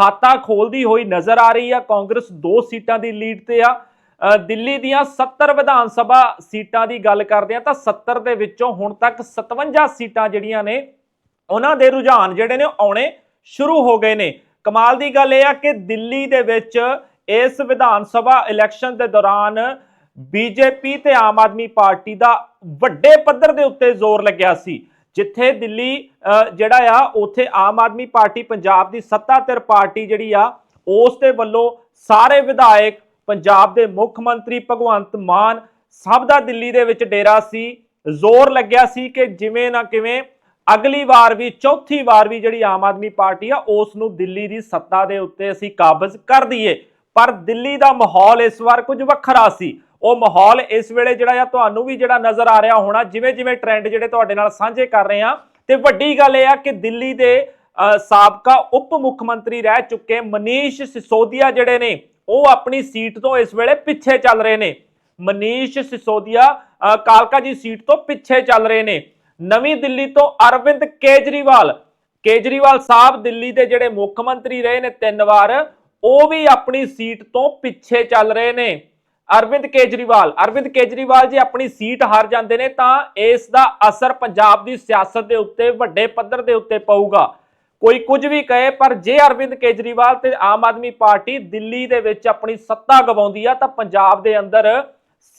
ਖਾਤਾ ਖੋਲਦੀ ਹੋਈ ਨਜ਼ਰ ਆ ਰਹੀ ਆ। ਕਾਂਗਰਸ ਦੋ ਸੀਟਾਂ ਦੀ ਲੀਡ ਤੇ ਆ। ਦਿੱਲੀ ਦੀਆਂ 70 ਵਿਧਾਨ ਸਭਾ ਸੀਟਾਂ ਦੀ ਗੱਲ ਕਰਦੇ ਆ ਤਾਂ 70 ਦੇ ਵਿੱਚੋਂ ਹੁਣ ਤੱਕ 57 ਸੀਟਾਂ ਜਿਹੜੀਆਂ ਨੇ, ਉਹਨਾਂ ਦੇ ਰੁਝਾਨ ਜਿਹੜੇ ਨੇ ਉਹ ਆਉਣੇ ਸ਼ੁਰੂ ਹੋ ਗਏ ਨੇ। ਕਮਾਲ ਦੀ ਗੱਲ ਇਹ ਆ ਕਿ ਦਿੱਲੀ ਦੇ ਵਿੱਚ ਇਸ ਵਿਧਾਨ ਸਭਾ ਇਲੈਕਸ਼ਨ ਦੇ ਦੌਰਾਨ ਬੀਜੇਪੀ ਤੇ ਆਮ ਆਦਮੀ ਪਾਰਟੀ ਦਾ ਵੱਡੇ ਪੱਧਰ ਦੇ ਉੱਤੇ ਜ਼ੋਰ ਲੱਗਿਆ ਸੀ। ਜਿੱਥੇ ਦਿੱਲੀ ਜਿਹੜਾ ਆ, ਉੱਥੇ ਆਮ ਆਦਮੀ ਪਾਰਟੀ, ਪੰਜਾਬ ਦੀ ਸੱਤਾ ਧਿਰ ਪਾਰਟੀ ਜਿਹੜੀ ਆ, ਉਸ ਦੇ ਵੱਲੋਂ ਸਾਰੇ ਵਿਧਾਇਕ, ਪੰਜਾਬ ਦੇ ਮੁੱਖ ਮੰਤਰੀ ਭਗਵੰਤ ਮਾਨ, ਸਭ ਦਾ ਦਿੱਲੀ ਦੇ ਵਿੱਚ ਡੇਰਾ ਸੀ, ਜ਼ੋਰ ਲੱਗਿਆ ਸੀ ਕਿ ਜਿਵੇਂ ਨਾ ਕਿਵੇਂ ਅਗਲੀ ਵਾਰ ਵੀ, ਚੌਥੀ ਵਾਰ ਵੀ ਜਿਹੜੀ ਆਮ ਆਦਮੀ ਪਾਰਟੀ ਆ, ਉਸ ਨੂੰ ਦਿੱਲੀ ਦੀ ਸੱਤਾ ਦੇ ਉੱਤੇ ਅਸੀਂ ਕਾਬਜ਼ ਕਰ ਦਈਏ। ਪਰ ਦਿੱਲੀ ਦਾ ਮਾਹੌਲ ਇਸ ਵਾਰ ਕੁਝ ਵੱਖਰਾ ਸੀ। ਉਹ ਮਾਹੌਲ ਇਸ ਵੇਲੇ ਜਿਹੜਾ ਆ ਤੁਹਾਨੂੰ ਵੀ ਜਿਹੜਾ ਨਜ਼ਰ ਆ ਰਿਹਾ ਹੋਣਾ, ਜਿਵੇਂ ਜਿਵੇਂ ਟ੍ਰੈਂਡ ਜਿਹੜੇ ਤੁਹਾਡੇ ਨਾਲ ਸਾਂਝੇ ਕਰ ਰਹੇ ਆ ਤੇ ਵੱਡੀ ਗੱਲ ਇਹ ਆ ਕਿ ਦਿੱਲੀ ਦੇ ਸਾਬਕਾ ਉਪ ਮੁੱਖ ਮੰਤਰੀ ਰਹਿ ਚੁੱਕੇ ਮਨੀਸ਼ ਸਿਸੋਦੀਆ ਜਿਹੜੇ ਨੇ, ਉਹ ਆਪਣੀ ਸੀਟ ਤੋਂ ਇਸ ਵੇਲੇ ਪਿੱਛੇ ਚੱਲ ਰਹੇ ਨੇ। ਮਨੀਸ਼ ਸਿਸੋਦੀਆ ਕਾਲਕਾ ਜੀ ਸੀਟ ਤੋਂ ਪਿੱਛੇ ਚੱਲ ਰਹੇ ਨੇ। ਨਵੀਂ ਦਿੱਲੀ ਤੋਂ ਅਰਵਿੰਦ ਕੇਜਰੀਵਾਲ ਕੇਜਰੀਵਾਲ ਸਾਹਿਬ ਦਿੱਲੀ ਦੇ ਜਿਹੜੇ ਮੁੱਖ ਮੰਤਰੀ ਰਹੇ ਨੇ ਤਿੰਨ ਵਾਰ, ਉਹ ਵੀ ਆਪਣੀ ਸੀਟ ਤੋਂ ਪਿੱਛੇ ਚੱਲ ਰਹੇ ਨੇ। ਅਰਵਿੰਦ ਕੇਜਰੀਵਾਲ। ਅਰਵਿੰਦ ਕੇਜਰੀਵਾਲ ਜੀ, ਆਪਣੀ ਸੀਟ ਹਾਰ ਜਾਂਦੇ ਨੇ ਤਾਂ ਇਸ ਦਾ ਅਸਰ ਪੰਜਾਬ ਦੀ ਸਿਆਸਤ ਦੇ ਉੱਤੇ, ਵੱਡੇ ਪੱਧਰ ਦੇ ਉੱਤੇ ਪਊਗਾ। ਕੋਈ ਕੁਝ ਵੀ ਕਹੇ, ਪਰ ਜੇ ਅਰਵਿੰਦ ਕੇਜਰੀਵਾਲ ਤੇ ਆਮ ਆਦਮੀ ਪਾਰਟੀ ਦਿੱਲੀ ਦੇ ਵਿੱਚ ਆਪਣੀ ਸੱਤਾ ਗਵਾਉਂਦੀ ਆ, ਤਾਂ ਪੰਜਾਬ ਦੇ ਅੰਦਰ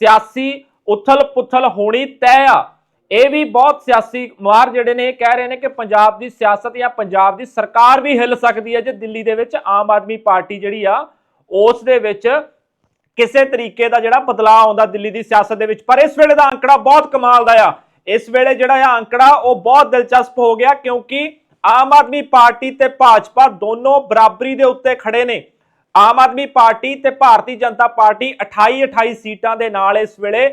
ਸਿਆਸੀ ਉਥਲ-ਪੁਥਲ ਹੋਣੀ ਤੈਅ ਆ। ਇਹ ਵੀ ਬਹੁਤ ਸਿਆਸੀ ਮਾਰ ਜਿਹੜੇ ਨੇ, ਇਹ ਕਹਿ ਰਹੇ ਨੇ ਕਿ ਪੰਜਾਬ ਦੀ ਸਿਆਸਤ ਜਾਂ ਪੰਜਾਬ ਦੀ ਸਰਕਾਰ ਵੀ ਹਿੱਲ ਸਕਦੀ ਹੈ ਜੇ ਦਿੱਲੀ ਦੇ ਵਿੱਚ ਆਮ ਆਦਮੀ ਪਾਰਟੀ ਜਿਹੜੀ ਆ, ਉਸ ਦੇ ਵਿੱਚ ਕਿਸੇ ਤਰੀਕੇ ਦਾ ਜਿਹੜਾ ਬਦਲਾਅ ਆਉਂਦਾ ਦਿੱਲੀ ਦੀ ਸਿਆਸਤ ਦੇ ਵਿੱਚ, ਪਰ ਇਸ ਵੇਲੇ ਦਾ ਅੰਕੜਾ ਬਹੁਤ ਕਮਾਲ ਦਾ ਆ। ਇਸ ਵੇਲੇ ਜਿਹੜਾ ਆ ਅੰਕੜਾ, ਉਹ ਬਹੁਤ ਦਿਲਚਸਪ ਹੋ ਗਿਆ ਕਿਉਂਕਿ ਆਮ ਆਦਮੀ ਪਾਰਟੀ ਤੇ ਭਾਜਪਾ ਦੋਨੋਂ ਬਰਾਬਰੀ ਦੇ ਉੱਤੇ ਖੜੇ ਨੇ। ਆਮ ਆਦਮੀ ਪਾਰਟੀ ਤੇ ਭਾਰਤੀ ਜਨਤਾ ਪਾਰਟੀ 28 28 ਸੀਟਾਂ ਦੇ ਨਾਲ ਇਸ ਵੇਲੇ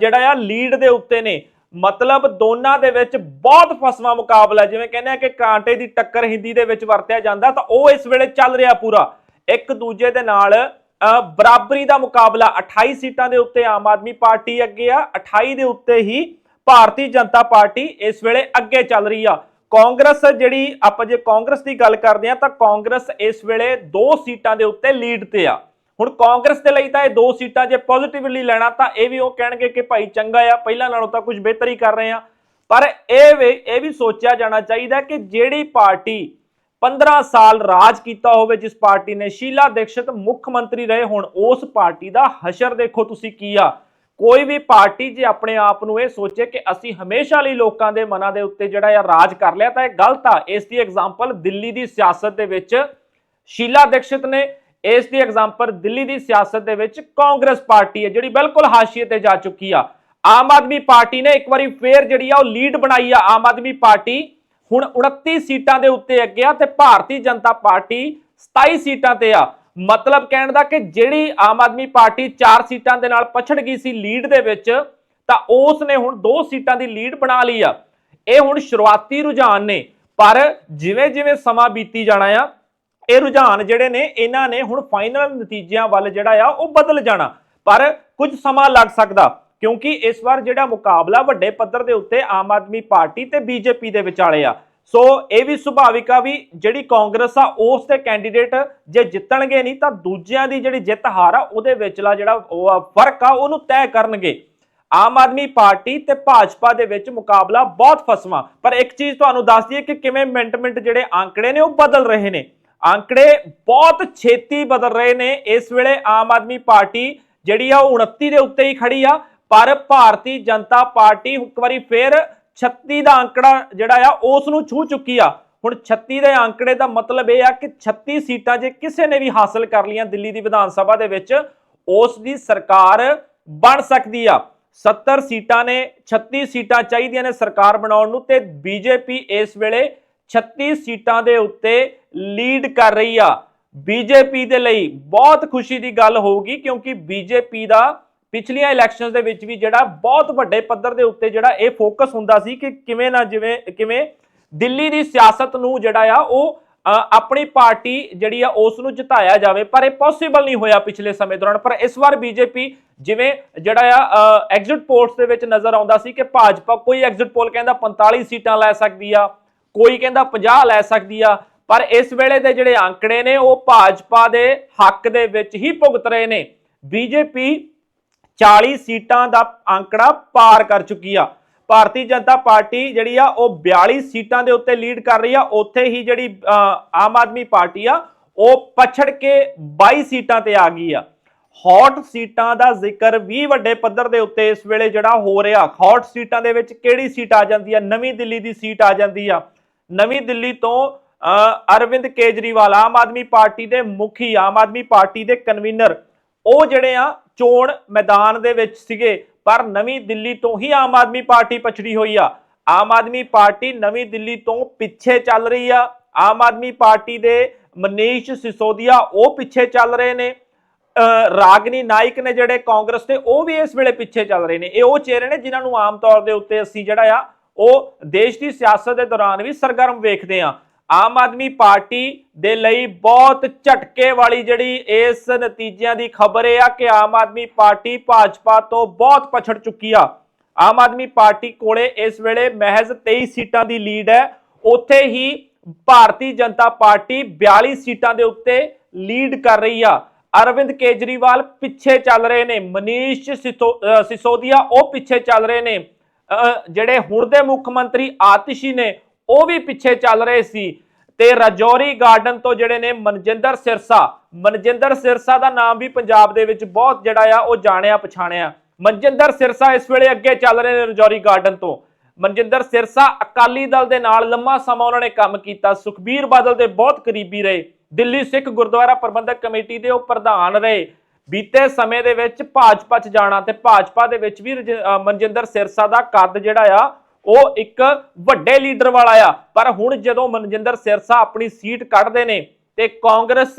ਜਿਹੜਾ ਆ ਲੀਡ ਦੇ ਉੱਤੇ ਨੇ। ਮਤਲਬ ਦੋਨਾਂ ਦੇ ਵਿੱਚ ਬਹੁਤ ਫਸਵਾ ਮੁਕਾਬਲਾ ਜਿਵੇਂ ਕਹਿੰਦੇ ਆ ਕਿ ਕਾਂਟੇ ਦੀ ਟੱਕਰ ਹਿੰਦੀ ਦੇ ਵਿੱਚ ਵਰਤਿਆ ਜਾਂਦਾ ਤਾਂ ਉਹ ਇਸ ਵੇਲੇ ਚੱਲ ਰਿਹਾ ਪੂਰਾ। ਇੱਕ ਦੂਜੇ ਦੇ ਨਾਲ ਬਰਾਬਰੀ ਦਾ ਮੁਕਾਬਲਾ 28 ਸੀਟਾਂ ਦੇ ਉੱਤੇ ਆਮ ਆਦਮੀ ਪਾਰਟੀ ਅੱਗੇ ਆ 28 ਦੇ ਉੱਤੇ ਹੀ ਭਾਰਤੀ ਜਨਤਾ ਪਾਰਟੀ ਇਸ ਵੇਲੇ ਅੱਗੇ ਚੱਲ ਰਹੀ ਆ। ਕਾਂਗਰਸ ਜਿਹੜੀ ਆਪਾਂ ਜੇ ਕਾਂਗਰਸ ਦੀ ਗੱਲ ਕਰਦੇ ਆ ਤਾਂ ਕਾਂਗਰਸ ਇਸ ਵੇਲੇ ਦੋ ਸੀਟਾਂ ਦੇ ਉੱਤੇ ਲੀਡ ਤੇ ਆ। ਹੁਣ ਕਾਂਗਰਸ ਦੇ ਲਈ ਤਾਂ ਇਹ ਦੋ ਸੀਟਾਂ ਜੇ ਪੋਜ਼ਿਟਿਵਲੀ ਲੈਣਾ ਤਾਂ ਇਹ ਵੀ ਉਹ ਕਹਿਣਗੇ ਕਿ ਭਾਈ ਚੰਗਾ ਆ, ਪਹਿਲਾਂ ਨਾਲੋਂ ਤਾਂ ਕੁਝ ਬਿਹਤਰ ਹੀ ਕਰ ਰਹੇ ਆ। ਪਰ ਇਹ ਵੀ ਇਹ ਵੀ ਸੋਚਿਆ ਜਾਣਾ ਚਾਹੀਦਾ ਕਿ ਜਿਹੜੀ ਪਾਰਟੀ 15 ਸਾਲ ਰਾਜ ਕੀਤਾ ਹੋਵੇ ਜਿਸ ਪਾਰਟੀ ਨੇ, ਸ਼ੀਲਾ ਦੀਕਸ਼ਤ ਮੁੱਖ ਮੰਤਰੀ ਰਹੇ ਹੁਣ, ਉਸ ਪਾਰਟੀ ਦਾ ਹਸ਼ਰ ਦੇਖੋ ਤੁਸੀਂ ਕੀ ਆ। ਕੋਈ ਵੀ ਪਾਰਟੀ ਜੇ ਆਪਣੇ ਆਪ ਨੂੰ ਇਹ ਸੋਚੇ ਕਿ ਅਸੀਂ ਹਮੇਸ਼ਾ ਲਈ ਲੋਕਾਂ ਦੇ ਮਨਾਂ ਦੇ ਉੱਤੇ ਜਿਹੜਾ ਆ ਰਾਜ ਕਰ ਲਿਆ, ਤਾਂ ਇਹ ਗਲਤ ਆ। ਇਸ ਦੀ ਐਗਜ਼ਾਮਪਲ ਦਿੱਲੀ ਦੀ ਸਿਆਸਤ ਦੇ ਵਿੱਚ ਸ਼ੀਲਾ ਦੀਕਸ਼ਿਤ ਨੇ। ਇਸ ਦੀ ਐਗਜ਼ਾਮਪਲ ਦਿੱਲੀ ਦੀ ਸਿਆਸਤ ਦੇ ਵਿੱਚ ਕਾਂਗਰਸ ਪਾਰਟੀ ਹੈ, ਜਿਹੜੀ ਬਿਲਕੁਲ ਹਾਸ਼ੀਏ ਤੇ ਜਾ ਚੁੱਕੀ ਆ। ਆਮ ਆਦਮੀ ਪਾਰਟੀ ਨੇ ਇੱਕ ਵਾਰੀ ਫੇਰ ਜਿਹੜੀ ਆ ਉਹ ਲੀਡ ਬਣਾਈ ਆ। ਆਮ ਆਦਮੀ ਪਾਰਟੀ ਹੁਣ 29 ਸੀਟਾਂ ਦੇ ਉੱਤੇ ਅੱਗੇ ਆ ਤੇ ਭਾਰਤੀ ਜਨਤਾ ਪਾਰਟੀ 27 ਸੀਟਾਂ ਤੇ ਆ। ਮਤਲਬ ਕਹਿਣ ਦਾ ਕਿ ਜਿਹੜੀ ਆਮ ਆਦਮੀ ਪਾਰਟੀ 4 ਸੀਟਾਂ ਦੇ ਨਾਲ ਪਛੜ ਗਈ ਸੀ ਲੀਡ ਦੇ ਵਿੱਚ, ਤਾਂ ਉਸ ਨੇ ਹੁਣ 2 ਸੀਟਾਂ ਦੀ ਲੀਡ ਬਣਾ ਲਈ ਆ। ਇਹ ਹੁਣ ਸ਼ੁਰੂਆਤੀ ਰੁਝਾਨ ਨੇ, ਪਰ ਜਿਵੇਂ ਜਿਵੇਂ ਸਮਾਂ ਬੀਤੀ ਜਾਣਾ ਆ, ਇਹ ਰੁਝਾਨ ਜਿਹੜੇ ਨੇ, ਇਹਨਾਂ ਨੇ ਹੁਣ ਫਾਈਨਲ ਨਤੀਜਿਆਂ ਵੱਲ ਜਿਹੜਾ ਆ, ਉਹ ਬਦਲ ਜਾਣਾ। ਪਰ ਕੁਝ ਸਮਾਂ ਲੱਗ ਸਕਦਾ। ਕਿਉਂਕਿ ਇਸ ਵਾਰ ਜਿਹੜਾ ਮੁਕਾਬਲਾ ਵੱਡੇ ਪੱਧਰ ਦੇ ਉੱਤੇ ਆਮ ਆਦਮੀ ਪਾਰਟੀ ਤੇ ਬੀਜੇਪੀ ਦੇ ਵਿਚਾਲੇ ਆ। ਸੋ ਇਹ ਵੀ ਸੁਭਾਵਿਕ ਆ ਵੀ ਜਿਹੜੀ ਕਾਂਗਰਸ ਆ, ਉਸ ਦੇ ਕੈਂਡੀਡੇਟ ਜੇ ਜਿੱਤਣਗੇ ਨਹੀਂ ਤਾਂ ਦੂਜਿਆਂ ਦੀ ਜਿਹੜੀ ਜਿੱਤ ਹਾਰ ਆ, ਉਹਦੇ ਵਿਚਲਾ ਜਿਹੜਾ ਉਹ ਫ਼ਰਕ ਆ, ਉਹਨੂੰ ਤੈਅ ਕਰਨਗੇ। ਆਮ ਆਦਮੀ ਪਾਰਟੀ ਤੇ ਭਾਜਪਾ ਦੇ ਵਿੱਚ ਮੁਕਾਬਲਾ ਬਹੁਤ ਫਸਵਾ। ਪਰ ਇੱਕ ਚੀਜ਼ ਤੁਹਾਨੂੰ ਦੱਸ ਦਈਏ ਕਿ ਕਿਵੇਂ ਮਿੰਟ ਮਿੰਟ ਜਿਹੜੇ ਆંકੜੇ ਨੇ, ਉਹ ਬਦਲ ਰਹੇ ਨੇ। ਆંકੜੇ ਬਹੁਤ ਛੇਤੀ ਬਦਲ ਰਹੇ ਨੇ। ਇਸ ਵੇਲੇ ਆਮ ਆਦਮੀ ਪਾਰਟੀ ਜਿਹੜੀ ਆ, ਉਹ 29 ਦੇ ਉੱਤੇ ਹੀ ਖੜੀ ਆ। ਪਰ ਭਾਰਤੀ ਜਨਤਾ ਪਾਰਟੀ ਇੱਕ ਵਾਰੀ ਫੇਰ 36 ਦਾ ਅੰਕੜਾ ਜਿਹੜਾ ਆ, ਉਸ ਨੂੰ ਛੂ ਚੁੱਕੀ ਆ। ਹੁਣ 36 ਦੇ ਅੰਕੜੇ ਦਾ ਮਤਲਬ ਇਹ ਆ ਕਿ 36 ਸੀਟਾਂ ਜੇ ਕਿਸੇ ਨੇ ਵੀ ਹਾਸਲ ਕਰ ਲੀਆਂ ਦਿੱਲੀ ਦੀ ਵਿਧਾਨ ਸਭਾ ਦੇ ਵਿੱਚ, ਉਸ ਦੀ ਸਰਕਾਰ ਬਣ ਸਕਦੀ ਆ। 70 ਸੀਟਾਂ ਨੇ 36 ਸੀਟਾਂ ਚਾਹੀਦੀਆਂ ਨੇ ਸਰਕਾਰ ਬਣਾਉਣ ਨੂੰ ਤੇ ਬੀਜੇਪੀ ਇਸ ਵੇਲੇ 36 ਸੀਟਾਂ ਦੇ ਉੱਤੇ ਲੀਡ ਕਰ ਰਹੀ ਆ। ਬੀਜੇਪੀ ਦੇ ਲਈ ਬਹੁਤ ਖੁਸ਼ੀ ਦੀ ਗੱਲ ਹੋਊਗੀ ਕਿਉਂਕਿ ਬੀਜੇਪੀ ਦਾ ਪਿਛਲੀਆਂ ਇਲੈਕਸ਼ਨਸ ਦੇ ਵਿੱਚ ਵੀ ਜਿਹੜਾ ਬਹੁਤ ਵੱਡੇ ਪੱਧਰ ਦੇ ਉੱਤੇ ਜਿਹੜਾ ਇਹ ਫੋਕਸ ਹੁੰਦਾ ਸੀ ਕਿ ਕਿਵੇਂ ਨਾ ਜਿਵੇਂ, ਕਿਵੇਂ ਦਿੱਲੀ ਦੀ ਸਿਆਸਤ ਨੂੰ ਜਿਹੜਾ ਆ ਉਹ ਆਪਣੀ ਪਾਰਟੀ ਜਿਹੜੀ ਆ ਉਸ ਨੂੰ ਜਿਤਾਇਆ ਜਾਵੇ, ਪਰ ਇਹ ਪੋਸੀਬਲ ਨਹੀਂ ਹੋਇਆ ਪਿਛਲੇ ਸਮੇਂ ਦੌਰਾਨ। ਪਰ ਇਸ ਵਾਰ ਬੀਜੇਪੀ ਜਿਵੇਂ ਜਿਹੜਾ ਆ ਐਗਜ਼ਿਟ ਪੋਲਸ ਦੇ ਵਿੱਚ ਨਜ਼ਰ ਆਉਂਦਾ ਸੀ ਕਿ ਭਾਜਪਾ ਕੋਈ ਐਗਜ਼ਿਟ ਪੋਲ ਕਹਿੰਦਾ 45 ਸੀਟਾਂ ਲੈ ਸਕਦੀ ਆ, ਕੋਈ ਕਹਿੰਦਾ 50 ਲੈ ਸਕਦੀ ਆ, ਪਰ ਇਸ ਵੇਲੇ ਦੇ ਜਿਹੜੇ ਅੰਕੜੇ ਨੇ ਉਹ ਭਾਜਪਾ ਦੇ ਹੱਕ ਦੇ ਵਿੱਚ ਹੀ ਭੁਗਤ ਰਹੇ ਨੇ। ਬੀਜੇਪੀ 40 ਸੀਟਾਂ ਦਾ ਅੰਕੜਾ ਪਾਰ ਕਰ ਚੁੱਕੀ ਆ। ਭਾਰਤੀ ਜਨਤਾ ਪਾਰਟੀ ਜਿਹੜੀ ਆ, ਉਹ 42 ਸੀਟਾਂ ਦੇ ਉੱਤੇ ਲੀਡ ਕਰ ਰਹੀ ਆ। ਉੱਥੇ ਹੀ ਜਿਹੜੀ ਆਮ ਆਦਮੀ ਪਾਰਟੀ ਆ, ਉਹ ਪਛੜ ਕੇ 22 ਸੀਟਾਂ ਤੇ ਆ ਗਈ ਆ। ਹੌਟ ਸੀਟਾਂ ਦਾ ਜ਼ਿਕਰ ਵੀ ਵੱਡੇ ਪੱਧਰ ਦੇ ਉੱਤੇ ਇਸ ਵੇਲੇ ਜਿਹੜਾ ਹੋ ਰਿਹਾ, ਹੌਟ ਸੀਟਾਂ ਦੇ ਵਿੱਚ ਕਿਹੜੀ ਸੀਟ ਆ ਜਾਂਦੀ ਆ? ਨਵੀਂ ਦਿੱਲੀ ਦੀ ਸੀਟ ਆ ਜਾਂਦੀ ਆ। ਨਵੀਂ ਦਿੱਲੀ ਤੋਂ ਅਰਵਿੰਦ ਕੇਜਰੀਵਾਲ, ਆਮ ਆਦਮੀ ਪਾਰਟੀ ਦੇ ਮੁਖੀ, ਆਮ ਆਦਮੀ ਪਾਰਟੀ ਦੇ ਕਨਵੀਨਰ ਉਹ ਜਿਹੜੇ ਆ ਚੋਣ ਮੈਦਾਨ ਦੇ ਵਿੱਚ ਸੀਗੇ, ਪਰ ਨਵੀਂ ਦਿੱਲੀ ਤੋਂ ਹੀ ਆਮ ਆਦਮੀ ਪਾਰਟੀ ਪਛੜੀ ਹੋਈ ਆ। ਆਮ ਆਦਮੀ ਪਾਰਟੀ ਨਵੀਂ ਦਿੱਲੀ ਤੋਂ ਪਿੱਛੇ ਚੱਲ ਰਹੀ ਆ। ਆਮ ਆਦਮੀ ਪਾਰਟੀ ਦੇ ਮਨੀਸ਼ ਸਿਸੋਦੀਆ ਉਹ ਪਿੱਛੇ ਚੱਲ ਰਹੇ ਨੇ। ਰਾਗਨੀ ਨਾਇਕ ਨੇ ਜਿਹੜੇ ਕਾਂਗਰਸ ਦੇ, ਉਹ ਵੀ ਇਸ ਵੇਲੇ ਪਿੱਛੇ ਚੱਲ ਰਹੇ ਨੇ। ਇਹ ਉਹ ਚਿਹਰੇ ਨੇ ਜਿਨ੍ਹਾਂ ਨੂੰ ਆਮ ਤੌਰ ਦੇ ਉੱਤੇ ਅਸੀਂ ਜਿਹੜਾ ਆ, ਉਹ ਦੇਸ਼ ਦੀ ਸਿਆਸਤ ਦੇ ਦੌਰਾਨ ਵੀ ਸਰਗਰਮ ਵੇਖਦੇ ਆ। ਆਮ ਆਦਮੀ ਪਾਰਟੀ ਦੇ ਲਈ ਬਹੁਤ ਝਟਕੇ ਵਾਲੀ ਜਿਹੜੀ ਇਸ ਨਤੀਜਿਆਂ ਦੀ ਖਬਰ ਇਹ ਆ ਕਿ ਆਮ ਆਦਮੀ ਪਾਰਟੀ ਭਾਜਪਾ ਤੋਂ ਬਹੁਤ ਪਛੜ ਚੁੱਕੀ ਆ। ਆਮ ਆਦਮੀ ਪਾਰਟੀ ਕੋਲੇ ਇਸ ਵੇਲੇ ਮਹਿਜ਼ 23 ਸੀਟਾਂ ਦੀ ਲੀਡ ਹੈ। ਉੱਥੇ ਹੀ ਭਾਰਤੀ ਜਨਤਾ ਪਾਰਟੀ 42 ਸੀਟਾਂ ਦੇ ਉੱਤੇ ਲੀਡ ਕਰ ਰਹੀ ਆ। ਅਰਵਿੰਦ ਕੇਜਰੀਵਾਲ ਪਿੱਛੇ ਚੱਲ ਰਹੇ ਨੇ, ਮਨੀਸ਼ ਸਿਸੋ- ਸਿਸੋਦੀਆ ਉਹ ਪਿੱਛੇ ਚੱਲ ਰਹੇ ਨੇ। ਜਿਹੜੇ ਹੁਣ ਦੇ ਮੁੱਖ ਮੰਤਰੀ ਆਤਿਸ਼ੀ ਨੇ ਉਹ ਵੀ ਪਿੱਛੇ ਚੱਲ ਰਹੇ ਸੀ ਤੇ ਰਜੌਰੀ ਗਾਰਡਨ ਤੋਂ ਜਿਹੜੇ ਨੇ ਮਨਜਿੰਦਰ ਸਿਰਸਾ ਮਨਜਿੰਦਰ ਸਿਰਸਾ ਦਾ ਨਾਮ ਵੀ ਪੰਜਾਬ ਦੇ ਵਿੱਚ ਬਹੁਤ ਜਿਹੜਾ ਆ ਉਹ ਜਾਣਿਆ ਪਛਾਣਿਆ। ਮਨਜਿੰਦਰ ਸਿਰਸਾ ਇਸ ਵੇਲੇ ਅੱਗੇ ਚੱਲ ਰਹੇ ਨੇ ਰਜੌਰੀ ਗਾਰਡਨ ਤੋਂ। ਮਨਜਿੰਦਰ ਸਿਰਸਾ ਅਕਾਲੀ ਦਲ ਦੇ ਨਾਲ ਲੰਮਾ ਸਮਾਂ ਉਹਨਾਂ ਨੇ ਕੰਮ ਕੀਤਾ। ਸੁਖਬੀਰ ਬਾਦਲ ਦੇ ਬਹੁਤ ਕਰੀਬੀ ਰਹੇ। ਦਿੱਲੀ ਸਿੱਖ ਗੁਰਦੁਆਰਾ ਪ੍ਰਬੰਧਕ ਕਮੇਟੀ ਦੇ ਉਹ ਪ੍ਰਧਾਨ ਰਹੇ। ਬੀਤੇ ਸਮੇਂ ਦੇ ਵਿੱਚ ਭਾਜਪਾ 'ਚ ਜਾਣਾ ਤੇ ਭਾਜਪਾ ਦੇ ਵਿੱਚ ਵੀ ਰਜ- ਮਨਜਿੰਦਰ ਸਿਰਸਾ ਦਾ ਕੱਦ ਜਿਹੜਾ ਆ ਉਹ ਇੱਕ ਵੱਡੇ ਲੀਡਰ ਵਾਲਾ ਆ। ਪਰ ਹੁਣ ਜਦੋਂ ਮਨਜਿੰਦਰ ਸਿਰਸਾ ਆਪਣੀ ਸੀਟ ਕੱਢਦੇ ਨੇ ਤੇ ਕਾਂਗਰਸ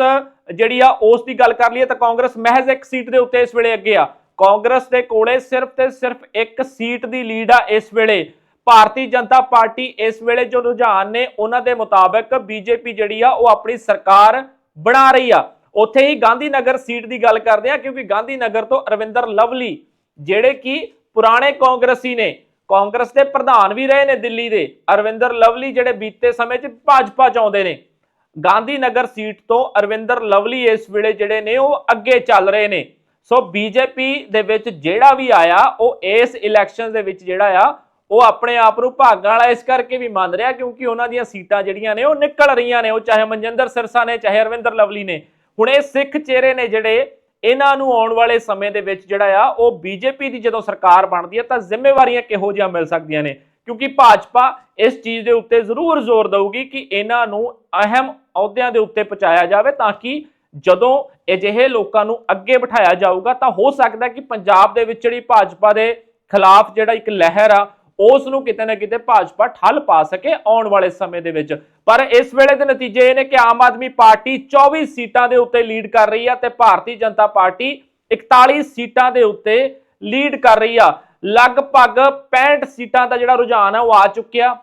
ਜਿਹੜੀ ਆ, ਉਸ ਦੀ ਗੱਲ ਕਰ ਲਈਏ ਤਾਂ ਕਾਂਗਰਸ ਮਹਿਜ਼ ਇੱਕ ਸੀਟ ਦੇ ਉੱਤੇ ਇਸ ਵੇਲੇ ਅੱਗੇ ਆ। ਕਾਂਗਰਸ ਦੇ ਕੋਲੇ ਸਿਰਫ ਤੇ ਸਿਰਫ ਇੱਕ ਸੀਟ ਦੀ ਲੀਡ ਆ ਇਸ ਵੇਲੇ। ਭਾਰਤੀ ਜਨਤਾ ਪਾਰਟੀ ਇਸ ਵੇਲੇ ਜੋ ਰੁਝਾਨ ਨੇ, ਉਹਨਾਂ ਦੇ ਮੁਤਾਬਕ ਬੀਜੇਪੀ ਜਿਹੜੀ ਆ, ਉਹ ਆਪਣੀ ਸਰਕਾਰ ਬਣਾ ਰਹੀ ਆ। ਉੱਥੇ ਹੀ ਗਾਂਧੀ ਨਗਰ ਸੀਟ ਦੀ ਗੱਲ ਕਰਦੇ ਆ, ਕਿਉਂਕਿ ਗਾਂਧੀ ਨਗਰ ਤੋਂ ਅਰਵਿੰਦਰ ਲਵਲੀ, ਜਿਹੜੇ ਕਿ ਪੁਰਾਣੇ ਕਾਂਗਰਸੀ ਨੇ ਕਾਂਗਰਸ ਦੇ ਪ੍ਰਧਾਨ ਵੀ ਰਹੇ ਨੇ ਦਿੱਲੀ ਦੇ। ਅਰਵਿੰਦਰ ਲਵਲੀ ਜਿਹੜੇ ਬੀਤੇ ਸਮੇਂ 'ਚ ਭਾਜਪਾ 'ਚ ਆਉਂਦੇ ਨੇ। ਗਾਂਧੀ ਨਗਰ ਸੀਟ ਤੋਂ ਅਰਵਿੰਦਰ ਲਵਲੀ ਇਸ ਵੇਲੇ ਜਿਹੜੇ ਨੇ ਉਹ ਅੱਗੇ ਚੱਲ ਰਹੇ ਨੇ। ਸੋ ਬੀਜੇਪੀ ਦੇ ਵਿੱਚ ਜਿਹੜਾ ਵੀ ਆਇਆ, ਉਹ ਇਸ ਇਲੈਕਸ਼ਨ ਦੇ ਵਿੱਚ ਜਿਹੜਾ ਆ, ਉਹ ਆਪਣੇ ਆਪ ਨੂੰ ਭਾਗਾਂ ਵਾਲਾ ਇਸ ਕਰਕੇ ਵੀ ਮੰਨ ਰਿਹਾ ਕਿਉਂਕਿ ਉਹਨਾਂ ਦੀਆਂ ਸੀਟਾਂ ਜਿਹੜੀਆਂ ਨੇ ਉਹ ਨਿਕਲ ਰਹੀਆਂ ਨੇ। ਉਹ ਚਾਹੇ ਮਨਜਿੰਦਰ ਸਿਰਸਾ ਨੇ, ਚਾਹੇ ਅਰਵਿੰਦਰ ਲਵਲੀ ਨੇ। ਹੁਣ ਇਹ ਸਿੱਖ ਚਿਹਰੇ ਨੇ ਜਿਹੜੇ ਇਹਨਾਂ ਨੂੰ ਆਉਣ ਵਾਲੇ ਸਮੇਂ ਦੇ ਵਿੱਚ ਜਿਹੜਾ ਆ, ਉਹ ਬੀਜੇਪੀ ਦੀ ਜਦੋਂ ਸਰਕਾਰ ਬਣਦੀ ਹੈ, ਤਾਂ ਜ਼ਿੰਮੇਵਾਰੀਆਂ ਕਿਹੋ ਜਿਹੀਆਂ ਮਿਲ ਸਕਦੀਆਂ ਨੇ? ਕਿਉਂਕਿ ਭਾਜਪਾ ਇਸ ਚੀਜ਼ ਦੇ ਉੱਤੇ ਜ਼ਰੂਰ ਜ਼ੋਰ ਦੇਊਗੀ ਕਿ ਇਹਨਾਂ ਨੂੰ ਅਹਿਮ ਅਹੁਦਿਆਂ ਦੇ ਉੱਤੇ ਪਹੁੰਚਾਇਆ ਜਾਵੇ ਤਾਂ ਕਿ ਜਦੋਂ ਅਜਿਹੇ ਲੋਕਾਂ ਨੂੰ ਅੱਗੇ ਬਿਠਾਇਆ ਜਾਊਗਾ, ਤਾਂ ਹੋ ਸਕਦਾ ਕਿ ਪੰਜਾਬ ਦੇ ਵਿੱਚ ਜਿਹੜੀ ਭਾਜਪਾ ਦੇ ਖਿਲਾਫ ਜਿਹੜਾ ਇੱਕ ਲਹਿਰ ਆ ਉਸ ਨੂੰ ਕਿਤੇ ਨਾ ਕਿਤੇ ਭਾਜਪਾ ਠੱਲ ਪਾ ਸਕੇ ਆਉਣ ਵਾਲੇ ਸਮੇਂ ਦੇ ਵਿੱਚ। ਪਰ ਇਸ ਵੇਲੇ ਦੇ ਨਤੀਜੇ ਇਹ ਨੇ ਕਿ ਆਮ ਆਦਮੀ ਪਾਰਟੀ 24 ਸੀਟਾਂ ਦੇ ਉੱਤੇ ਲੀਡ ਕਰ ਰਹੀ ਆ ਤੇ ਭਾਰਤੀ ਜਨਤਾ ਪਾਰਟੀ 41 ਸੀਟਾਂ ਦੇ ਉੱਤੇ ਲੀਡ ਕਰ ਰਹੀ ਆ। ਲਗਭਗ 65 ਸੀਟਾਂ ਦਾ ਜਿਹੜਾ ਰੁਝਾਨ ਆ ਉਹ ਆ ਚੁੱਕਿਆ।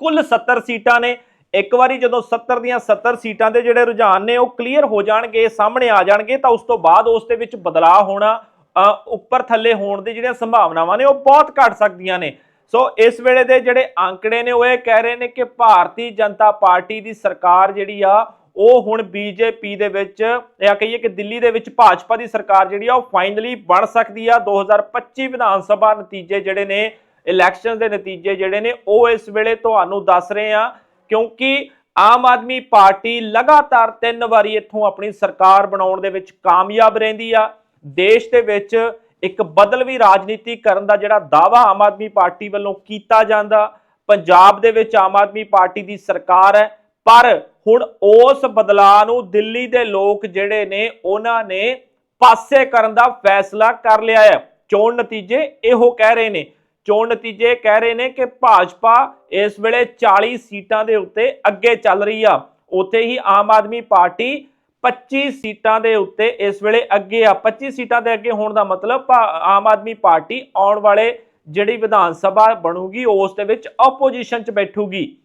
ਕੁੱਲ 70 ਸੀਟਾਂ ਨੇ। ਇੱਕ ਵਾਰੀ ਜਦੋਂ 70 ਦੀਆਂ 70 ਸੀਟਾਂ ਦੇ ਜਿਹੜੇ ਰੁਝਾਨ ਨੇ ਉਹ ਕਲੀਅਰ ਹੋ ਜਾਣਗੇ ਸਾਹਮਣੇ ਆ ਜਾਣਗੇ ਤਾਂ ਉਸ ਤੋਂ ਬਾਅਦ ਉਸ ਦੇ ਵਿੱਚ ਬਦਲਾਅ ਹੋਣਾ ਅ, ਉੱਪਰ ਥੱਲੇ ਹੋਣ ਦੀ ਜਿਹੜੀਆਂ ਸੰਭਾਵਨਾਵਾਂ ਨੇ ਉਹ ਬਹੁਤ ਘਟ ਸਕਦੀਆਂ ਨੇ। ਸੋ ਇਸ ਵੇਲੇ ਦੇ ਜਿਹੜੇ ਅੰਕੜੇ ਨੇ, ਉਹ ਇਹ ਕਹਿ ਰਹੇ ਨੇ ਕਿ ਭਾਰਤੀ ਜਨਤਾ ਪਾਰਟੀ ਦੀ ਸਰਕਾਰ ਜਿਹੜੀ ਆ, ਉਹ ਹੁਣ ਬੀਜੇਪੀ ਦੇ ਵਿੱਚ ਜਾਂ ਕਹੀਏ ਕਿ ਦਿੱਲੀ ਦੇ ਵਿੱਚ ਭਾਜਪਾ ਦੀ ਸਰਕਾਰ ਜਿਹੜੀ ਆ, ਉਹ ਫਾਈਨਲੀ ਬਣ ਸਕਦੀ ਆ। 2025 ਵਿਧਾਨ ਸਭਾ ਨਤੀਜੇ ਜਿਹੜੇ ਨੇ ਇਲੈਕਸ਼ਨ ਦੇ ਨਤੀਜੇ ਜਿਹੜੇ ਨੇ, ਉਹ ਇਸ ਵੇਲੇ ਤੁਹਾਨੂੰ ਦੱਸ ਰਹੇ ਆ। ਕਿਉਂਕਿ ਆਮ ਆਦਮੀ ਪਾਰਟੀ ਲਗਾਤਾਰ ਤਿੰਨ ਵਾਰੀ ਇੱਥੋਂ ਆਪਣੀ ਸਰਕਾਰ ਬਣਾਉਣ ਦੇ ਵਿੱਚ ਕਾਮਯਾਬ ਰਹਿੰਦੀ ਆ। ਦੇਸ਼ ਦੇ ਵਿੱਚ ਇੱਕ ਬਦਲਵੀ ਰਾਜਨੀਤੀ ਕਰਨ ਦਾ ਜਿਹੜਾ ਦਾਵਾ ਆਮ ਆਦਮੀ ਪਾਰਟੀ ਵੱਲੋਂ ਕੀਤਾ ਜਾਂਦਾ, ਪੰਜਾਬ ਦੇ ਵਿੱਚ ਆਮ ਆਦਮੀ ਪਾਰਟੀ ਦੀ ਸਰਕਾਰ ਹੈ, ਪਰ ਹੁਣ ਉਸ ਬਦਲਾਅ ਨੂੰ ਦਿੱਲੀ ਦੇ ਲੋਕ ਜਿਹੜੇ ਨੇ, ਉਹਨਾਂ ਨੇ ਪਾਸੇ ਕਰਨ ਦਾ ਫੈਸਲਾ ਕਰ ਲਿਆ ਹੈ। ਚੋਣ ਨਤੀਜੇ ਇਹੋ ਕਹਿ ਰਹੇ ਨੇ। ਚੋਣ ਨਤੀਜੇ ਕਹਿ ਰਹੇ ਨੇ ਕਿ ਭਾਜਪਾ ਇਸ ਵੇਲੇ 40 ਸੀਟਾਂ ਦੇ ਉੱਤੇ ਅੱਗੇ ਚੱਲ ਰਹੀ ਆ। ਉੱਥੇ ਹੀ ਆਮ ਆਦਮੀ ਪਾਰਟੀ 25 ਸੀਟਾਂ ਦੇ ਉੱਤੇ ਇਸ ਵੇਲੇ ਅੱਗੇ ਆ। 25 ਸੀਟਾਂ ਦੇ ਅੱਗੇ ਹੋਣ ਦਾ ਮਤਲਬ ਭਾ- ਆਮ ਆਦਮੀ ਪਾਰਟੀ ਆਉਣ ਵਾਲੇ ਜਿਹੜੀ ਵਿਧਾਨ ਸਭਾ ਬਣੂਗੀ, ਉਸ ਦੇ ਵਿੱਚ ਆਪੋਜੀਸ਼ਨ 'ਚ ਬੈਠੂਗੀ।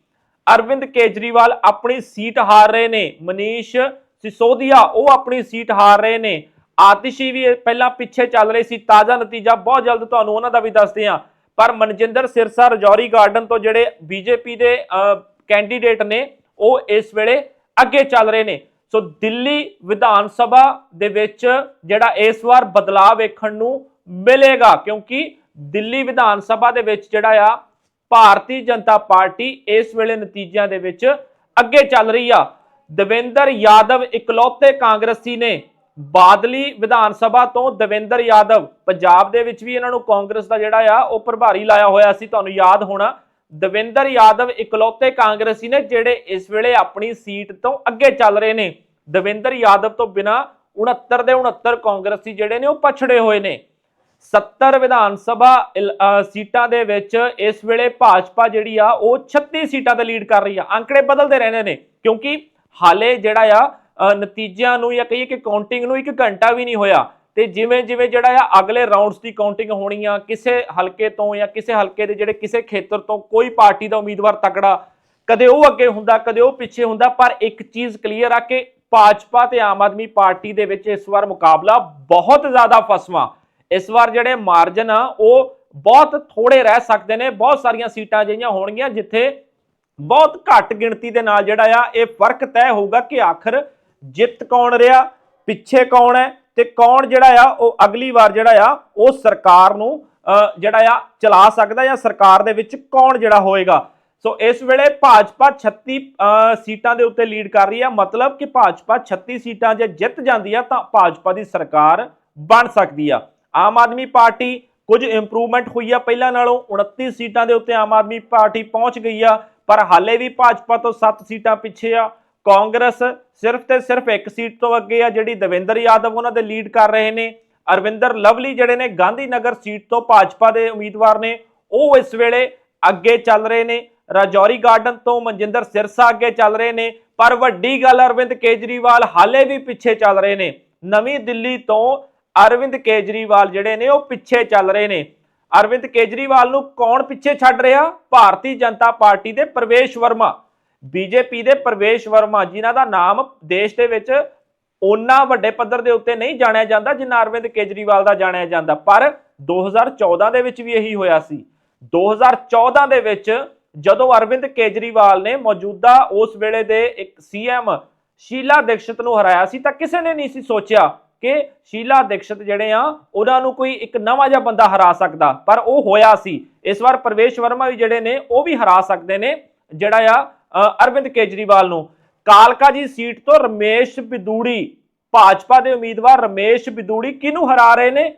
ਅਰਵਿੰਦ ਕੇਜਰੀਵਾਲ ਆਪਣੀ ਸੀਟ ਹਾਰ ਰਹੇ ਨੇ। ਮਨੀਸ਼ ਸਿਸੋਦੀਆ ਉਹ ਆਪਣੀ ਸੀਟ ਹਾਰ ਰਹੇ ਨੇ। ਆਤਿਸ਼ੀ ਵੀ ਪਹਿਲਾਂ ਪਿੱਛੇ ਚੱਲ ਰਹੇ ਸੀ। ਤਾਜ਼ਾ ਨਤੀਜਾ ਬਹੁਤ ਜਲਦ ਤੁਹਾਨੂੰ ਉਹਨਾਂ ਦਾ ਵੀ ਦੱਸਦੇ ਹਾਂ। ਪਰ ਮਨਜਿੰਦਰ ਸਿਰਸਾ ਰਜੌਰੀ ਗਾਰਡਨ ਤੋਂ ਜਿਹੜੇ ਬੀਜੇਪੀ ਦੇ ਕੈਂਡੀਡੇਟ ਨੇ, ਉਹ ਇਸ ਵੇਲੇ ਅੱਗੇ ਚੱਲ ਰਹੇ ਨੇ। ਸੋ ਦਿੱਲੀ ਵਿਧਾਨ ਸਭਾ ਦੇ ਵਿੱਚ ਜਿਹੜਾ ਇਸ ਵਾਰ ਬਦਲਾਅ ਵੇਖਣ ਨੂੰ ਮਿਲੇਗਾ, ਕਿਉਂਕਿ ਦਿੱਲੀ ਵਿਧਾਨ ਸਭਾ ਦੇ ਵਿੱਚ ਜਿਹੜਾ ਆ, ਭਾਰਤੀ ਜਨਤਾ ਪਾਰਟੀ ਇਸ ਵੇਲੇ ਨਤੀਜਿਆਂ ਦੇ ਵਿੱਚ ਅੱਗੇ ਚੱਲ ਰਹੀ ਆ। ਦਵਿੰਦਰ ਯਾਦਵ ਇਕਲੌਤੇ ਕਾਂਗਰਸੀ ਨੇ ਬਾਦਲੀ ਵਿਧਾਨ ਸਭਾ ਤੋਂ ਦਵਿੰਦਰ ਯਾਦਵ, ਪੰਜਾਬ ਦੇ ਵਿੱਚ ਵੀ ਇਹਨਾਂ ਨੂੰ ਕਾਂਗਰਸ ਦਾ ਜਿਹੜਾ ਆ, ਉਹ ਪ੍ਰਭਾਰੀ ਲਾਇਆ ਹੋਇਆ ਸੀ, ਤੁਹਾਨੂੰ ਯਾਦ ਹੋਣਾ। ਦਵਿੰਦਰ ਯਾਦਵ ਇਕਲੌਤੇ ਕਾਂਗਰਸੀ ਨੇ ਜਿਹੜੇ ਇਸ ਵੇਲੇ ਆਪਣੀ ਸੀਟ ਤੋਂ ਅੱਗੇ ਚੱਲ ਰਹੇ ਨੇ। ਦਵਿੰਦਰ ਯਾਦਵ ਤੋਂ ਬਿਨਾ 69 ਦੇ 69 ਕਾਂਗਰਸੀ ਜਿਹੜੇ ਨੇ ਉਹ ਪਛੜੇ ਹੋਏ ਨੇ। 70 ਵਿਧਾਨ ਸਭਾ ਇਲ- ਸੀਟਾਂ ਦੇ ਵਿੱਚ ਇਸ ਵੇਲੇ ਭਾਜਪਾ ਜਿਹੜੀ ਆ, ਉਹ 36 ਸੀਟਾਂ ਤੇ ਲੀਡ ਕਰ ਰਹੀ ਆ। ਅੰਕੜੇ ਬਦਲਦੇ ਰਹਿੰਦੇ ਨੇ, ਕਿਉਂਕਿ ਹਾਲੇ ਜਿਹੜਾ ਆ ਨਤੀਜਿਆਂ ਨੂੰ ਜਾਂ ਕਹੀਏ ਕਿ ਕਾਊਂਟਿੰਗ ਨੂੰ ਇੱਕ ਘੰਟਾ ਵੀ ਨਹੀਂ ਹੋਇਆ। ਤੇ ਜਿਵੇਂ ਜਿਵੇਂ ਜਿਹੜਾ ਆ ਅਗਲੇ ਰਾਉਂਡਸ ਦੀ ਕਾਊਂਟਿੰਗ ਹੋਣੀ ਆ, ਕਿਸੇ ਹਲਕੇ ਤੋਂ ਜਾਂ ਕਿਸੇ ਹਲਕੇ ਦੇ ਜਿਹੜੇ ਕਿਸੇ ਖੇਤਰ ਤੋਂ ਕੋਈ ਪਾਰਟੀ ਦਾ ਉਮੀਦਵਾਰ ਤਕੜਾ, ਕਦੇ ਉਹ ਅੱਗੇ ਹੁੰਦਾ, ਕਦੇ ਉਹ ਪਿੱਛੇ ਹੁੰਦਾ, ਪਰ ਇੱਕ ਚੀਜ਼ ਕਲੀਅਰ ਆ ਕਿ ਭਾਜਪਾ ਤੇ ਆਮ ਆਦਮੀ ਪਾਰਟੀ ਦੇ ਵਿੱਚ ਇਸ ਵਾਰ ਮੁਕਾਬਲਾ ਬਹੁਤ ਜ਼ਿਆਦਾ ਫਸਵਾ। ਇਸ ਵਾਰ ਜਿਹੜੇ ਮਾਰਜਨ ਆ, ਉਹ ਬਹੁਤ ਥੋੜੇ ਰਹਿ ਸਕਦੇ ਨੇ, ਬਹੁਤ ਸਾਰੀਆਂ ਸੀਟਾਂ ਜਿਹੀਆਂ ਹੋਣਗੀਆਂ, ਜਿੱਥੇ ਬਹੁਤ ਘੱਟ ਗਿਣਤੀ ਦੇ ਨਾਲ ਜਿਹੜਾ ਆ, ਇਹ ਫ਼ਰਕ ਤੈਅ ਹੋਊਗਾ ਕਿ ਆਖਰ ਜਿੱਤ ਕੌਣ ਰਿਹਾ, ਪਿੱਛੇ ਕੌਣ ਹੈ ਤੇ ਕੌਣ ਜਿਹੜਾ ਆ, ਉਹ ਅਗਲੀ ਵਾਰ ਜਿਹੜਾ ਆ, ਉਹ ਸਰਕਾਰ ਨੂੰ ਜਿਹੜਾ ਆ, ਚਲਾ ਸਕਦਾ ਜਾਂ ਸਰਕਾਰ ਦੇ ਵਿੱਚ ਕੌਣ ਜਿਹੜਾ ਹੋਏਗਾ? ਸੋ ਇਸ ਵੇਲੇ ਭਾਜਪਾ 36 ਸੀਟਾਂ ਦੇ ਉੱਤੇ ਲੀਡ ਕਰ ਰਹੀ ਹੈ ਮਤਲਬ ਕਿ ਭਾਜਪਾ 36 ਸੀਟਾਂ ਜੇ ਜਿੱਤ ਜਾਂਦੀ ਆ, ਤਾਂ ਭਾਜਪਾ ਦੀ ਸਰਕਾਰ ਬਣ ਸਕਦੀ ਆ। ਆਮ ਆਦਮੀ ਪਾਰਟੀ ਕੁਝ ਇੰਪਰੂਵਮੈਂਟ ਹੋਈ ਆ ਪਹਿਲਾਂ ਨਾਲੋਂ। 29 ਸੀਟਾਂ ਦੇ ਉੱਤੇ ਆਮ ਆਦਮੀ ਪਾਰਟੀ ਪਹੁੰਚ ਗਈ ਆ, ਪਰ ਹਾਲੇ ਵੀ ਭਾਜਪਾ ਤੋਂ 7 ਸੀਟਾਂ ਪਿੱਛੇ ਆ। ਕਾਂਗਰਸ ਸਿਰਫ ਤੇ ਸਿਰਫ ਇੱਕ ਸੀਟ ਤੋਂ ਅੱਗੇ ਆ, ਜਿਹੜੀ ਦਵਿੰਦਰ ਯਾਦਵ ਉਹਨਾਂ ਦੇ ਲੀਡ ਕਰ ਰਹੇ ਨੇ। ਅਰਵਿੰਦਰ ਲਵਲੀ ਜਿਹੜੇ ਨੇ ਗਾਂਧੀ ਨਗਰ ਸੀਟ ਤੋਂ ਭਾਜਪਾ ਦੇ ਉਮੀਦਵਾਰ ਨੇ, ਉਹ ਇਸ ਵੇਲੇ ਅੱਗੇ ਚੱਲ ਰਹੇ ਨੇ। ਰਾਜੌਰੀ ਗਾਰਡਨ ਤੋਂ ਮਨਜਿੰਦਰ ਸਿਰਸਾ ਅੱਗੇ ਚੱਲ ਰਹੇ ਨੇ। ਪਰ ਵੱਡੀ ਗੱਲ, ਅਰਵਿੰਦ ਕੇਜਰੀਵਾਲ ਹਾਲੇ ਵੀ ਪਿੱਛੇ ਚੱਲ ਰਹੇ ਨੇ। ਨਵੀਂ ਦਿੱਲੀ ਤੋਂ ਅਰਵਿੰਦ ਕੇਜਰੀਵਾਲ ਜਿਹੜੇ ਨੇ, ਉਹ ਪਿੱਛੇ ਚੱਲ ਰਹੇ ਨੇ। ਅਰਵਿੰਦ ਕੇਜਰੀਵਾਲ ਨੂੰ ਕੌਣ ਪਿੱਛੇ ਛੱਡ ਰਿਹਾ? ਭਾਰਤੀ ਜਨਤਾ ਪਾਰਟੀ ਦੇ ਪ੍ਰਵੇਸ਼ ਵਰਮਾ। ਬੀਜੇਪੀ ਦੇ ਪ੍ਰਵੇਸ਼ ਵਰਮਾ, ਜਿਨ੍ਹਾਂ ਦਾ ਨਾਮ ਦੇਸ਼ ਦੇ ਵਿੱਚ ਉਹਨਾਂ ਵੱਡੇ ਪੱਧਰ ਦੇ ਉੱਤੇ ਨਹੀਂ ਜਾਣਿਆ ਜਾਂਦਾ, ਜਿੰਨਾ ਅਰਵਿੰਦ ਕੇਜਰੀਵਾਲ ਦਾ ਜਾਣਿਆ ਜਾਂਦਾ। ਪਰ 2014 ਦੇ ਵਿੱਚ ਵੀ ਇਹੀ ਹੋਇਆ ਸੀ। 2014 ਦੇ ਵਿੱਚ ਜਦੋਂ ਅਰਵਿੰਦ ਕੇਜਰੀਵਾਲ ਨੇ ਮੌਜੂਦਾ ਉਸ ਵੇਲੇ ਦੇ ਇੱਕ ਸੀਐਮ ਸ਼ੀਲਾ ਦੀਕਸ਼ਤ ਨੂੰ ਹਰਾਇਆ ਸੀ, ਤਾਂ ਕਿਸੇ ਨੇ ਨਹੀਂ ਸੀ ਸੋਚਿਆ ਕਿ ਸ਼ੀਲਾ ਦੀਕਸ਼ਤ ਜਿਹੜੇ ਆ, ਉਹਨਾਂ ਨੂੰ ਕੋਈ ਇੱਕ ਨਵਾਂ ਜਿਹਾ ਬੰਦਾ ਹਰਾ ਸਕਦਾ। ਪਰ ਉਹ ਹੋਇਆ ਸੀ। ਇਸ ਵਾਰ ਪ੍ਰਵੇਸ਼ ਵਰਮਾ ਵੀ ਜਿਹੜੇ ਨੇ, ਉਹ ਵੀ ਹਰਾ ਸਕਦੇ ਨੇ। ਜਿਹੜਾ ਆ ਅਰਵਿੰਦ ਕੇਜਰੀਵਾਲ ਨੂੰ। ਕਾਲਕਾ ਜੀ ਸੀਟ ਤੋਂ ਰਮੇਸ਼ ਬਿਦੂੜੀ, ਭਾਜਪਾ ਦੇ ਉਮੀਦਵਾਰ ਰਮੇਸ਼ ਬਿਦੂੜੀ ਕਿਹਨੂੰ ਹਰਾ ਰਹੇ ਨੇ?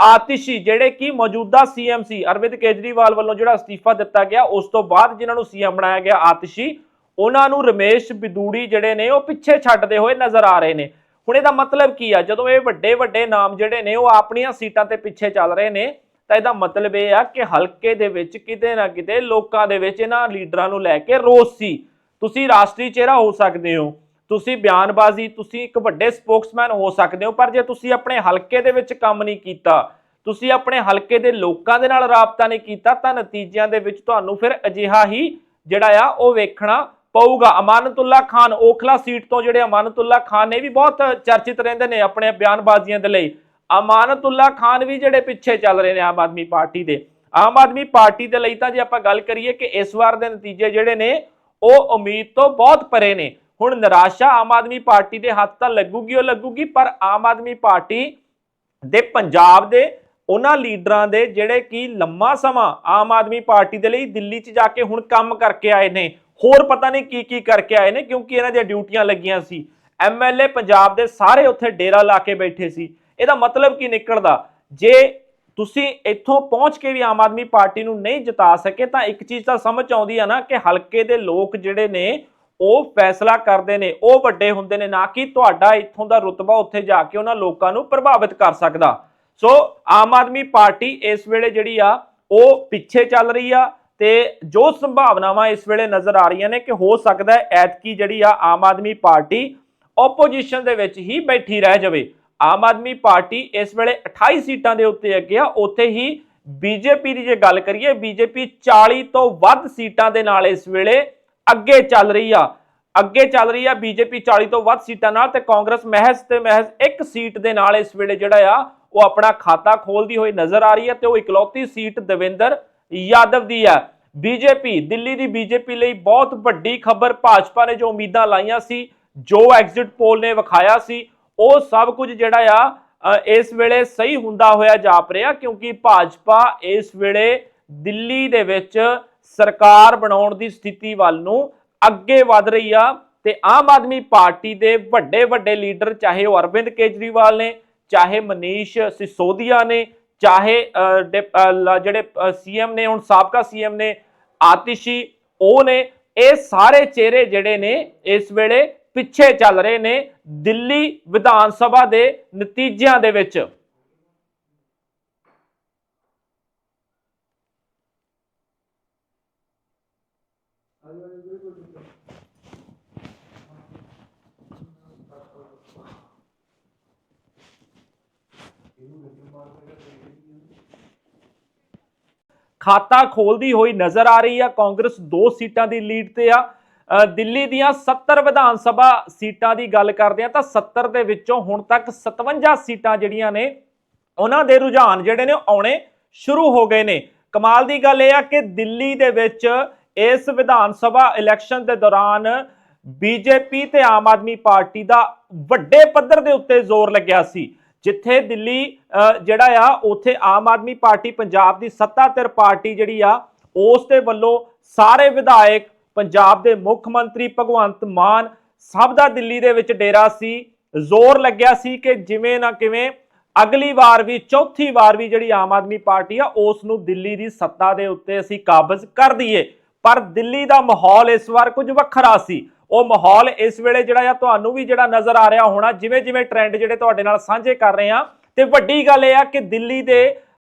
ਆਤਿਸ਼ੀ, ਜਿਹੜੇ ਕਿ ਮੌਜੂਦਾ ਸੀਐਮ ਸੀ। ਅਰਵਿੰਦ ਕੇਜਰੀਵਾਲ ਵੱਲੋਂ ਜਿਹੜਾ ਅਸਤੀਫਾ ਦਿੱਤਾ ਗਿਆ, ਉਸ ਤੋਂ ਬਾਅਦ ਜਿਨ੍ਹਾਂ ਨੂੰ ਸੀਐਮ ਬਣਾਇਆ ਗਿਆ ਆਤਿਸ਼ੀ, ਉਹਨਾਂ ਨੂੰ ਰਮੇਸ਼ ਬਿਦੂੜੀ ਜਿਹੜੇ ਨੇ, ਉਹ ਪਿੱਛੇ ਛੱਡਦੇ ਹੋਏ ਨਜ਼ਰ ਆ ਰਹੇ ਨੇ। ਹੁਣ ਇਹਦਾ ਮਤਲਬ ਕੀ ਆ? ਜਦੋਂ ਇਹ ਵੱਡੇ ਵੱਡੇ ਨਾਮ ਜਿਹੜੇ ਨੇ, ਉਹ ਆਪਣੀਆਂ ਸੀਟਾਂ ਤੇ ਪਿੱਛੇ ਚੱਲ ਰਹੇ ਨੇ ਤਾਂ ਇਹਦਾ ਮਤਲਬ ਇਹ ਆ ਕਿ ਹਲਕੇ ਦੇ ਵਿੱਚ ਕਿਤੇ ਨਾ ਕਿਤੇ ਲੋਕਾਂ ਦੇ ਵਿੱਚ ਇਹਨਾਂ ਲੀਡਰਾਂ ਨੂੰ ਲੈ ਕੇ ਰੋਸ ਸੀ। ਤੁਸੀਂ ਰਾਸ਼ਟਰੀ ਚਿਹਰਾ ਹੋ ਸਕਦੇ ਹੋ, ਤੁਸੀਂ ਬਿਆਨਬਾਜ਼ੀ, ਤੁਸੀਂ ਇੱਕ ਵੱਡੇ ਸਪੋਕਸਮੈਨ ਹੋ ਸਕਦੇ ਹੋ, ਪਰ ਜੇ ਤੁਸੀਂ ਆਪਣੇ ਹਲਕੇ ਦੇ ਵਿੱਚ ਕੰਮ ਨਹੀਂ ਕੀਤਾ, ਤੁਸੀਂ ਆਪਣੇ ਹਲਕੇ ਦੇ ਲੋਕਾਂ ਦੇ ਨਾਲ ਰਾਬਤਾ ਨਹੀਂ ਕੀਤਾ, ਤਾਂ ਨਤੀਜਿਆਂ ਦੇ ਵਿੱਚ ਤੁਹਾਨੂੰ ਫਿਰ ਅਜਿਹਾ ਹੀ ਜਿਹੜਾ ਆ ਉਹ ਵੇਖਣਾ ਪਊਗਾ। ਅਮਾਨਤੁੱਲਾ ਖਾਨ, ਓਖਲਾ ਸੀਟ ਤੋਂ ਜਿਹੜੇ ਅਮਾਨਤੁੱਲਾ ਖਾਨ ਨੇ ਵੀ ਬਹੁਤ ਚਰਚਿਤ ਰਹਿੰਦੇ ਨੇ ਆਪਣੇ ਬਿਆਨਬਾਜ਼ੀਆਂ ਦੇ ਲਈ। ਅਮਾਨਤੁੱਲਾ ਖਾਨ ਵੀ ਜਿਹੜੇ ਪਿੱਛੇ ਚੱਲ ਰਹੇ ਨੇ ਆਮ ਆਦਮੀ ਪਾਰਟੀ ਦੇ। ਆਮ ਆਦਮੀ ਪਾਰਟੀ ਦੇ ਲਈ ਤਾਂ ਜੇ ਆਪਾਂ ਗੱਲ ਕਰੀਏ ਕਿ ਇਸ ਵਾਰ ਦੇ ਨਤੀਜੇ ਜਿਹੜੇ ਨੇ, ਉਹ ਉਮੀਦ ਤੋਂ ਬਹੁਤ ਪਰੇ ਨੇ। ਹੁਣ ਨਿਰਾਸ਼ਾ ਆਮ ਆਦਮੀ ਪਾਰਟੀ ਦੇ ਹੱਥ ਤਾਂ ਲੱਗੂਗੀ ਉਹ ਲੱਗੂਗੀ, ਪਰ ਆਮ ਆਦਮੀ ਪਾਰਟੀ ਦੇ ਪੰਜਾਬ ਦੇ ਉਹਨਾਂ ਲੀਡਰਾਂ ਦੇ ਜਿਹੜੇ ਕਿ ਲੰਮਾ ਸਮਾਂ ਆਮ ਆਦਮੀ ਪਾਰਟੀ ਦੇ ਲਈ ਦਿੱਲੀ 'ਚ ਜਾ ਕੇ ਹੁਣ ਕੰਮ ਕਰਕੇ ਆਏ ਨੇ। ਹੋਰ ਪਤਾ ਨਹੀਂ ਕੀ ਕੀ ਕਰਕੇ ਆਏ ਨੇ, ਕਿਉਂਕਿ ਇਹਨਾਂ ਦੀਆਂ ਡਿਊਟੀਆਂ ਲੱਗੀਆਂ ਸੀ। ਐਮਐਲਏ ਪੰਜਾਬ ਦੇ ਸਾਰੇ ਉੱਥੇ ਡੇਰਾ ਲਾ ਕੇ ਬੈਠੇ ਸੀ। ਇਹਦਾ ਮਤਲਬ ਕੀ ਨਿਕਲਦਾ? ਜੇ ਤੁਸੀਂ ਇੱਥੋਂ ਪਹੁੰਚ ਕੇ ਵੀ ਆਮ ਆਦਮੀ ਪਾਰਟੀ ਨੂੰ ਨਹੀਂ ਜਿਤਾ ਸਕੇ, ਤਾਂ ਇੱਕ ਚੀਜ਼ ਤਾਂ ਸਮਝ ਆਉਂਦੀ ਆ ਨਾ ਕਿ ਹਲਕੇ ਦੇ ਲੋਕ ਜਿਹੜੇ ਨੇ, ਉਹ ਫੈਸਲਾ ਕਰਦੇ ਨੇ, ਉਹ ਵੱਡੇ ਹੁੰਦੇ ਨੇ, ਨਾ ਕਿ ਤੁਹਾਡਾ ਇੱਥੋਂ ਦਾ ਰੁਤਬਾ ਉੱਥੇ ਜਾ ਕੇ ਉਹਨਾਂ ਲੋਕਾਂ ਨੂੰ ਪ੍ਰਭਾਵਿਤ ਕਰ ਸਕਦਾ। ਸੋ ਆਮ ਆਦਮੀ ਪਾਰਟੀ ਇਸ ਵੇਲੇ ਜਿਹੜੀ ਆ, ਉਹ ਪਿੱਛੇ ਚੱਲ ਰਹੀ ਆ ਤੇ ਜੋ ਸੰਭਾਵਨਾਵਾਂ ਇਸ ਵੇਲੇ ਨਜ਼ਰ ਆ ਰਹੀਆਂ ਨੇ ਕਿ ਹੋ ਸਕਦਾ ਹੈ ਐਤਕੀ ਜਿਹੜੀ ਆ ਆਮ ਆਦਮੀ ਪਾਰਟੀ ਆਪੋਜੀਸ਼ਨ ਦੇ ਵਿੱਚ ਹੀ ਬੈਠੀ ਰਹਿ ਜਾਵੇ। ਆਮ ਆਦਮੀ ਪਾਰਟੀ ਇਸ ਵੇਲੇ 28 ਸੀਟਾਂ ਦੇ ਉੱਤੇ ਅੱਗੇ ਆ। ਉੱਥੇ ਹੀ ਬੀਜੇਪੀ ਦੀ ਜੇ ਗੱਲ ਕਰੀਏ, ਬੀਜੇਪੀ 40 ਤੋਂ ਵੱਧ ਸੀਟਾਂ ਦੇ ਨਾਲ ਇਸ ਵੇਲੇ ਅੱਗੇ ਚੱਲ ਰਹੀ ਆ। ਅੱਗੇ ਚੱਲ ਰਹੀ ਆ ਬੀਜੇਪੀ 40 ਤੋਂ ਵੱਧ ਸੀਟਾਂ ਨਾਲ ਤੇ ਕਾਂਗਰਸ ਮਹਿਜ਼ ਤੇ ਮਹਿਜ਼ ਇੱਕ ਸੀਟ ਦੇ ਨਾਲ ਇਸ ਵੇਲੇ ਜਿਹੜਾ ਆ, ਉਹ ਆਪਣਾ ਖਾਤਾ ਖੋਲਦੀ ਹੋਈ ਨਜ਼ਰ ਆ ਰਹੀ ਹੈ ਤੇ ਉਹ ਇਕਲੌਤੀ ਸੀਟ ਦਵਿੰਦਰ ਯਾਦਵ ਦੀ ਆ। ਬੀਜੇਪੀ, ਦਿੱਲੀ ਦੀ ਬੀਜੇਪੀ ਲਈ ਬਹੁਤ ਵੱਡੀ ਖਬਰ ਭਾਜਪਾ ਨੇ ਜੋ ਉਮੀਦਾਂ ਲਾਈਆਂ ਸੀ, ਜੋ ਐਗਜ਼ਿਟ ਪੋਲ ਨੇ ਵਿਖਾਇਆ ਸੀ ਉਹ ਸਭ ਕੁਝ ਜਿਹੜਾ ਆ ਇਸ ਵੇਲੇ ਸਹੀ ਹੁੰਦਾ ਹੋਇਆ ਜਾਪ ਰਿਹਾ ਕਿਉਂਕਿ ਭਾਜਪਾ ਇਸ ਵੇਲੇ ਦਿੱਲੀ ਦੇ ਵਿੱਚ ਸਰਕਾਰ ਬਣਾਉਣ ਦੀ ਸਥਿਤੀ ਵੱਲ ਨੂੰ ਅੱਗੇ ਵਧ ਰਹੀ ਆ ਤੇ ਆਮ ਆਦਮੀ ਪਾਰਟੀ ਦੇ ਵੱਡੇ ਵੱਡੇ ਲੀਡਰ ਚਾਹੇ ਉਹ ਅਰਵਿੰਦ ਕੇਜਰੀਵਾਲ ਨੇ ਚਾਹੇ ਮਨੀਸ਼ ਸਿਸੋਦੀਆ ਨੇ ਚਾਹੇ ਅ, ਡਿਪ- ਅ, ਜਿਹੜੇ ਸੀਐਮ ਨੇ ਹੁਣ ਸਾਬਕਾ ਸੀਐਮ ਨੇ ਆਤਿਸ਼ੀ ਉਹ ਨੇ ਇਹ ਸਾਰੇ ਚਿਹਰੇ ਜਿਹੜੇ ਨੇ ਇਸ ਵੇਲੇ ਪਿੱਛੇ ਚੱਲ ਰਹੇ ਨੇ ਦਿੱਲੀ ਵਿਧਾਨ ਸਭਾ ਦੇ ਨਤੀਜਿਆਂ ਦੇ ਵਿੱਚ। ਖਾਤਾ ਖੋਲਦੀ ਹੋਈ ਨਜ਼ਰ ਆ ਰਹੀ ਆ, ਕਾਂਗਰਸ ਦੋ ਸੀਟਾਂ ਦੀ ਲੀਡ ਤੇ ਆ। ਦਿੱਲੀ ਦੀਆਂ 70 ਵਿਧਾਨ ਸਭਾ ਸੀਟਾਂ ਦੀ ਗੱਲ ਕਰਦੇ ਆ ਤਾਂ 70 ਦੇ ਵਿੱਚੋਂ ਹੁਣ ਤੱਕ 57 ਸੀਟਾਂ ਜਿਹੜੀਆਂ ਨੇ, ਉਹਨਾਂ ਦੇ ਰੁਝਾਨ ਜਿਹੜੇ ਨੇ ਉਹ ਆਉਣੇ ਸ਼ੁਰੂ ਹੋ ਗਏ ਨੇ। ਕਮਾਲ ਦੀ ਗੱਲ ਇਹ ਆ ਕਿ ਦਿੱਲੀ ਦੇ ਵਿੱਚ ਇਸ ਵਿਧਾਨ ਸਭਾ ਇਲੈਕਸ਼ਨ ਦੇ ਦੌਰਾਨ ਬੀਜੇਪੀ ਤੇ ਆਮ ਆਦਮੀ ਪਾਰਟੀ ਦਾ ਵੱਡੇ ਪੱਧਰ ਦੇ ਉੱਤੇ ਜ਼ੋਰ ਲੱਗਿਆ ਸੀ, ਜਿੱਥੇ ਦਿੱਲੀ ਜਿਹੜਾ ਆ, ਉੱਥੇ ਆਮ ਆਦਮੀ ਪਾਰਟੀ, ਪੰਜਾਬ ਦੀ ਸੱਤਾਧਿਰ ਪਾਰਟੀ ਜਿਹੜੀ ਆ, ਉਸ ਦੇ ਵੱਲੋਂ ਸਾਰੇ ਵਿਧਾਇਕ ਪੰਜਾਬ ਦੇ ਮੁੱਖ ਮੰਤਰੀ ਭਗਵੰਤ ਮਾਨ ਸਭ ਦਾ ਦਿੱਲੀ ਦੇ ਵਿੱਚ ਡੇਰਾ ਸੀ। ਜ਼ੋਰ ਲੱਗਿਆ ਸੀ ਕਿ ਜਿਵੇਂ ਨਾ ਕਿਵੇਂ ਅਗਲੀ ਵਾਰ ਵੀ, ਚੌਥੀ ਵਾਰ ਵੀ ਜਿਹੜੀ ਆਮ ਆਦਮੀ ਪਾਰਟੀ ਆ, ਉਸ ਨੂੰ ਦਿੱਲੀ ਦੀ ਸੱਤਾ ਦੇ ਉੱਤੇ ਅਸੀਂ ਕਾਬਜ਼ ਕਰ ਦਈਏ। ਪਰ ਦਿੱਲੀ ਦਾ ਮਾਹੌਲ ਇਸ ਵਾਰ ਕੁਝ ਵੱਖਰਾ ਸੀ। ਉਹ ਮਾਹੌਲ ਇਸ ਵੇਲੇ ਜਿਹੜਾ ਆ, ਤੁਹਾਨੂੰ ਵੀ ਜਿਹੜਾ ਨਜ਼ਰ ਆ ਰਿਹਾ ਹੋਣਾ ਜਿਵੇਂ ਜਿਵੇਂ ਟ੍ਰੈਂਡ ਜਿਹੜੇ ਤੁਹਾਡੇ ਨਾਲ ਸਾਂਝੇ ਕਰ ਰਹੇ ਆ। ਤੇ ਵੱਡੀ ਗੱਲ ਇਹ ਆ ਕਿ ਦਿੱਲੀ ਦੇ